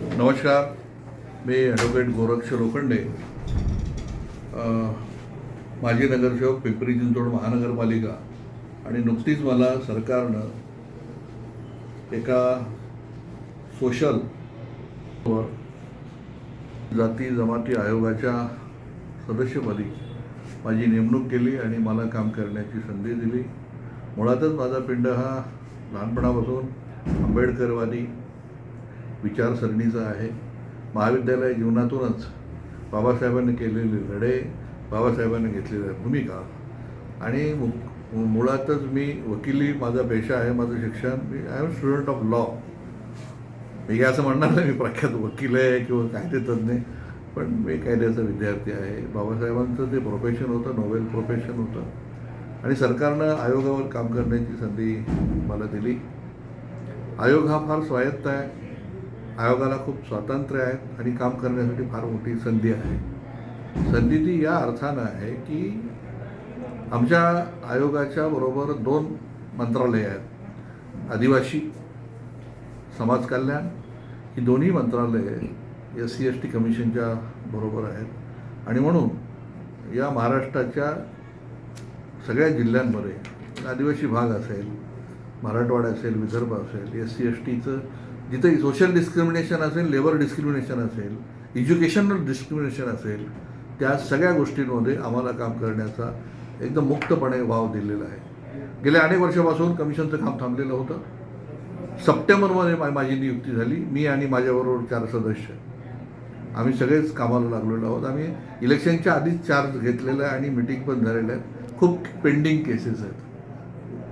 नमस्कार मी ॲडव्होकेट गोरक्ष लोखंडे. माजी नगरसेवक पिंपरी चिंचवड महानगरपालिका. आणि नुकतीच मला सरकारनं एका सोशल जाती जमाती आयोगाच्या सदस्यपदी माझी नेमणूक केली आणि मला काम करण्याची संधी दिली. मुळातच माझा पिंड हा लहानपणापासून आंबेडकरवादी विचारसरणीचा आहे. महाविद्यालय जीवनातूनच बाबासाहेबांनी केलेले लढे बाबासाहेबांनी घेतलेल्या भूमिका आणि मु मुळातच मी वकिली माझा पेशा आहे माझं शिक्षण मी I am student of law मी असं म्हणणार नाही मी प्रख्यात वकील आहे किंवा कायदे तज्ज्ञ. पण मी कायद्याचा विद्यार्थी आहे. बाबासाहेबांचं ते प्रोफेशन होतं नोबेल प्रोफेशन होतं. आणि सरकारनं आयोगावर काम करण्याची संधी मला दिली. आयोग हा फार स्वायत्त आहे. आयोगाला खूप स्वातंत्र्य आहे आणि काम करण्यासाठी फार मोठी संधी आहे. संधी ती या अर्थानं आहे की आमच्या आयोगाच्या बरोबर दोन मंत्रालय आहेत. आदिवासी समाज कल्याण ही दोन्ही मंत्रालये एस सी एस टी कमिशनच्या बरोबर आहेत. आणि म्हणून या महाराष्ट्राच्या सगळ्या जिल्ह्यांमध्ये आदिवासी भाग असेल मराठवाडा असेल विदर्भ असेल एस सी एस टीचं जिथं सोशल डिस्क्रिमिनेशन असेल लेबर डिस्क्रिमिनेशन असेल एज्युकेशनल डिस्क्रिमिनेशन असेल त्या सगळ्या गोष्टींमध्ये आम्हाला काम करण्याचा एकदम मुक्तपणे वाव दिलेला आहे. गेल्या अनेक वर्षापासून कमिशनचं काम थांबलेलं होतं. सप्टेंबरमध्ये मा माझी नियुक्ती झाली. मी आणि माझ्याबरोबर चार सदस्य. आम्ही सगळेच कामाला लागलेलो आहोत. आम्ही इलेक्शनच्या आधीच चार्ज घेतलेला आहे आणि मिटिंग पण झालेल्या आहेत खूप पेंडिंग केसेस आहेत.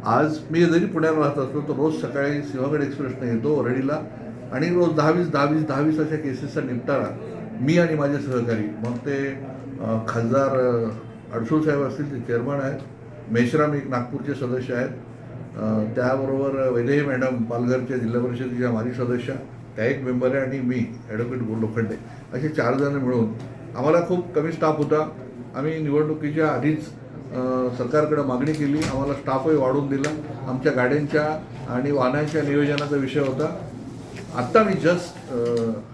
आज मी जरी पुण्याला राहत असलो तर रोज सकाळी सिंहगड एक्सप्रेसनं येतो ओरडीला. आणि रोज दहावीस दहावीस दहावीस अशा केसेसचा निपटारा मी आणि माझे सहकारी. मग ते खासदार अडसूळ साहेब असतील ते चेअरमन आहेत. मेश्राम एक नागपूरचे सदस्य आहेत. त्याबरोबर वैदेही मॅडम पालघरच्या जिल्हा परिषदेच्या माजी सदस्य त्या एक मेंबर आहे आणि मी ॲडव्होकेट लोखंडे असे चार जण मिळून आम्हाला खूप कमी स्टाफ होता. आम्ही निवडणुकीच्या आधीच सरकारकडे मागणी केली आम्हाला स्टाफही वाढवून दिला. आमच्या गाड्यांच्या आणि वाहनांच्या नियोजनाचा विषय होता. आत्ता मी जस्ट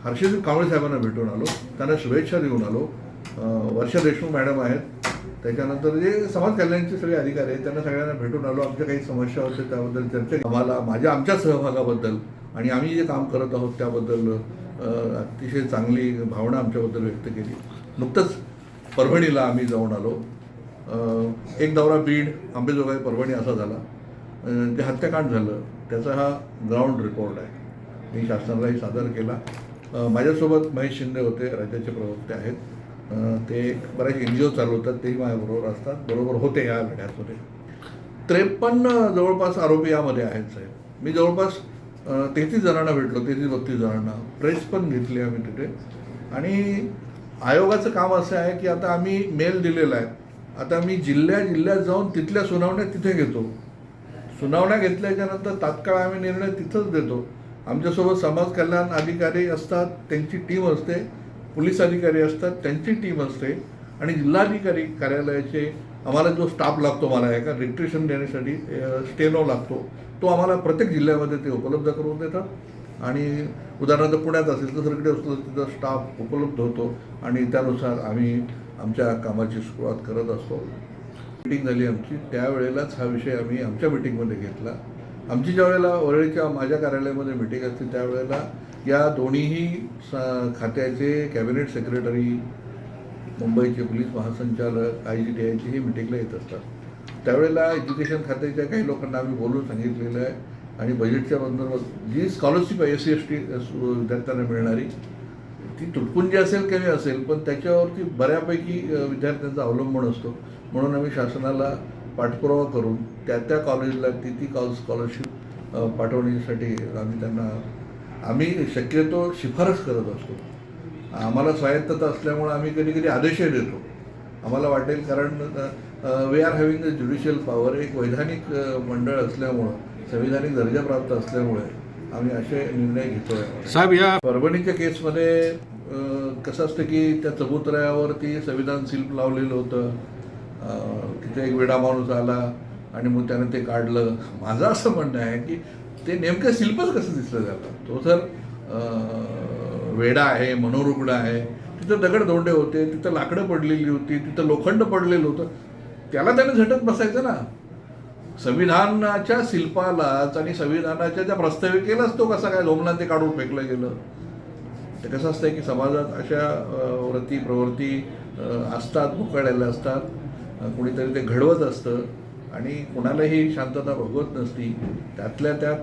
हर्षदीप कांबळे साहेबांना भेटून आलो. त्यांना शुभेच्छा देऊन आलो. वर्षा देशमुख मॅडम आहेत. त्याच्यानंतर जे समाज कल्याणचे सगळे अधिकारी आहेत त्यांना सगळ्यांना भेटून आलो. आमच्या काही समस्या होत्या त्याबद्दल चर्चा आम्हाला माझ्या आमच्या सहभागाबद्दल आणि आम्ही जे काम करत आहोत त्याबद्दल अतिशय चांगली भावना आमच्याबद्दल व्यक्त केली. नुकतंच परभणीला आम्ही जाऊन आलो. एक दौरा बीड आंबेजोगाई परभणी असा झाला. जे हत्याकांड झालं. त्याचा हा ग्राउंड रिपोर्ट आहे. मी शासनालाही सादर केला. माझ्यासोबत महेश शिंदे होते राज्याचे प्रवक्ते आहेत. ते बऱ्याच एन जी ओ चालवतात तेही माझ्याबरोबर असतात. बरोबर होते या लढ्यामध्ये. त्रेपन्न जवळपास आरोपी यामध्ये आहेत साहेब. मी जवळपास तेहतीस जणांना भेटलो तेहतीस बत्तीस जणांना. प्रेस पण घेतली आम्ही तिथे. आणि आयोगाचं काम असं आहे की आता आम्ही मेल दिलेला आहे. आता मी जिल्ह्या जिल्ह्यात जाऊन तिथल्या सुनावण्या तिथे घेतो. सुनावण्या घेतल्याच्यानंतर तात्काळ आम्ही निर्णय तिथंच देतो. आमच्यासोबत समाज कल्याण अधिकारी असतात त्यांची टीम असते पोलीस अधिकारी असतात त्यांची टीम असते आणि जिल्हाधिकारी कार्यालयाचे आम्हाला जो स्टाफ लागतो मला एका रिक्ट्रेशन देण्यासाठी स्टेनो लागतो तो आम्हाला प्रत्येक जिल्ह्यामध्ये ते उपलब्ध करून देतात. आणि उदाहरणार्थ पुण्यात असेल तर सगळीकडे असलं तर तिथं स्टाफ उपलब्ध होतो आणि त्यानुसार आम्ही आमच्या कामाची सुरुवात करत असतो. मिटिंग झाली आमची. त्यावेळेलाच हा विषय आम्ही आमच्या मिटिंगमध्ये घेतला. आमची ज्या वेळेला वरळीच्या माझ्या कार्यालयामध्ये मिटिंग असते त्यावेळेला या दोन्हीही खात्याचे कॅबिनेट सेक्रेटरी मुंबईचे पोलीस महासंचालक आय जी टी आयची ही मिटिंगला येत असतात. त्यावेळेला एज्युकेशन खात्याच्या काही लोकांना आम्ही बोलून सांगितलेलं आहे. आणि बजेटच्या संदर्भात जी स्कॉलरशिप आहे एस सी एस टी विद्यार्थ्यांना मिळणारी ती तुटपुंजी असेल कमी असेल पण त्याच्यावरती बऱ्यापैकी विद्यार्थ्यांचा अवलंबून असतो. म्हणून आम्ही शासनाला पाठपुरावा करून त्या त्या कॉलेजला ती ती कॉल स्कॉलरशिप पाठवण्यासाठी आम्ही त्यांना आम्ही शक्यतो शिफारस करत असतो. आम्हाला स्वायत्तता असल्यामुळे आम्ही कधी कधी आदेशही देतो. आम्हाला वाटेल कारण we are having the judicial power एक वैधानिक मंडळ असल्यामुळं संविधानिक दर्जा प्राप्त असल्यामुळे आम्ही असे निर्णय घेतोय. साहेब या परभणीच्या केसमध्ये कसं असतं की त्या चबुतऱ्यावरती संविधान शिल्प लावलेलं होतं. तिथे एक वेडा माणूस आला आणि मग त्यानं ते काढलं. माझं असं म्हणणं आहे की ते नेमकं शिल्पच कसं दिसलं त्याला तो जर वेडा आहे मनोरुग्ण आहे तिथं दगडधोंडे होते तिथं लाकडं पडलेली होती तिथं लोखंड पडलेलं होतं त्याला त्याने झटत बसायचं ना? संविधानाच्या शिल्पालाच आणि संविधानाच्या त्या प्रस्ताविकेलाच तो कसा काय झोमला ते काढून फेकलं गेलं? ते कसं असतं की समाजात अशा व्रती वृत्ती प्रवृत्ती असतात मुकाळलेल्या असतात कुणीतरी ते घडवत असतं आणि कुणालाही शांतता भोगवत नसती त्यातल्या त्यात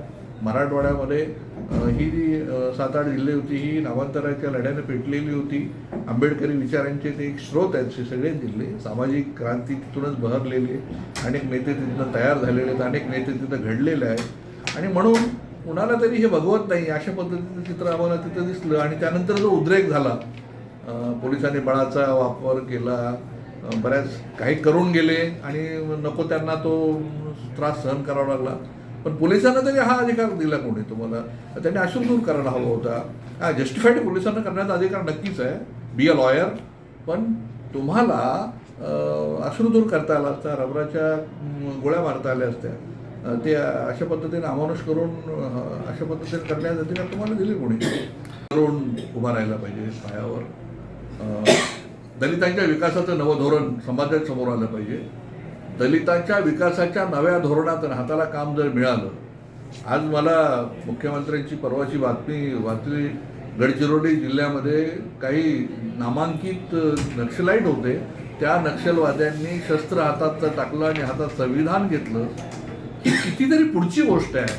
मराठवाड्यामध्ये ही जी सात आठ जिल्हे होती ही नामांतराच्या लढ्याने पेटलेली होती. आंबेडकरी विचारांचे ते एक स्रोत आहेत ते सगळे जिल्हे. सामाजिक क्रांती तिथूनच बहरलेली आहे. अनेक नेते तिथनं तयार झालेले आहेत अनेक नेते तिथं घडलेले आहेत. आणि म्हणून कुणाला तरी हे भगवत नाही अशा पद्धतीचं चित्र आम्हाला तिथं दिसलं. आणि त्यानंतर जो उद्रेक झाला पोलिसांनी बळाचा वापर केला बऱ्याच काही करून गेले. आणि नको त्यांना तो त्रास सहन करावा लागला. पण पोलिसांना तरी हा अधिकार दिला कोणी? तुम्हाला त्यांनी अश्रू दूर करायला हवा होता. हा जस्टिफाईड पोलिसांना करण्याचा अधिकार नक्कीच आहे. बी अ लॉयर पण तुम्हाला अश्रू दूर करता आला असता रबराच्या गोळ्या मारता आल्या असत्या. ते अशा पद्धतीने अमानुष करून अशा पद्धतीने करण्याचा अधिकार तुम्हाला दिले कोणी? करून उभा राहायला पाहिजे पायावर. दलितांच्या विकासाचं नवं धोरण समाजात समोर आलं पाहिजे. दलितांच्या विकासाच्या नव्या धोरणात हाताला काम जर मिळालं आज मला मुख्यमंत्र्यांची परवाची बातमी वाचली गडचिरोली जिल्ह्यामध्ये काही नामांकित नक्षलाईट होते. त्या नक्षलवाद्यांनी शस्त्र हातात टाकलं आणि हातात संविधान घेतलं. ही कितीतरी पुढची गोष्ट आहे.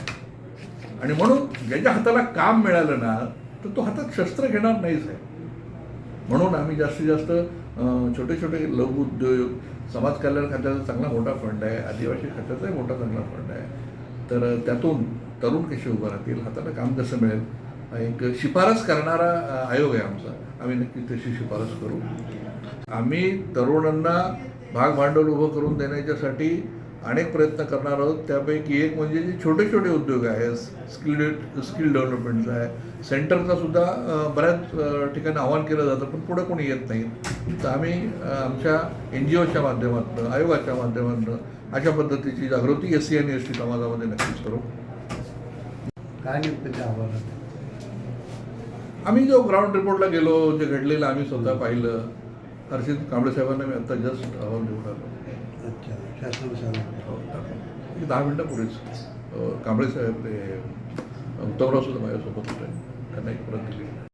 आणि म्हणून ज्याच्या हाताला काम मिळालं ना तर तो हातात शस्त्र घेणार नाहीच आहे. म्हणून आम्ही जास्तीत जास्त छोटे छोटे लघु उद्योग समाज कल्याण खात्याचा चांगला मोठा फंड आहे आदिवासी खात्याचाही मोठा चांगला फंड आहे. तर त्यातून तरुण कसे उभं राहतील हाताला काम कसं मिळेल एक शिफारस करणारा आयोग आहे आमचा. आम्ही नक्की तशी शिफारस करू. आम्ही तरुणांना भाग भांडवल उभं करून देण्याच्यासाठी अनेक प्रयत्न करणार आहोत. त्यापैकी एक म्हणजे जे छोटे छोटे उद्योग आहे स्किल स्किल डेव्हलपमेंटचा आहे. सेंटरचा सुद्धा बऱ्याच ठिकाणी आवाहन केलं जातं पण पुढं कोणी येत नाही. तर आम्ही आमच्या एन जी ओच्या माध्यमातून आयोगाच्या माध्यमातून अशा पद्धतीची जागृती एस सी आणि एस टी समाजामध्ये नक्कीच करू. काय आम्ही जो ग्राउंड रिपोर्टला गेलो जे घडलेलं आम्ही स्वतः पाहिलं हर्षित कांबळे साहेबांना मी आता जस्ट अहवाल देऊन आलो. अच्छा. शासन शासन हो, दहा मिनटापूर्वीच कांबळे साहेब ते उद्धवराव सुद्धा माझ्यासोबत होते. त्यांना एक परत दिली.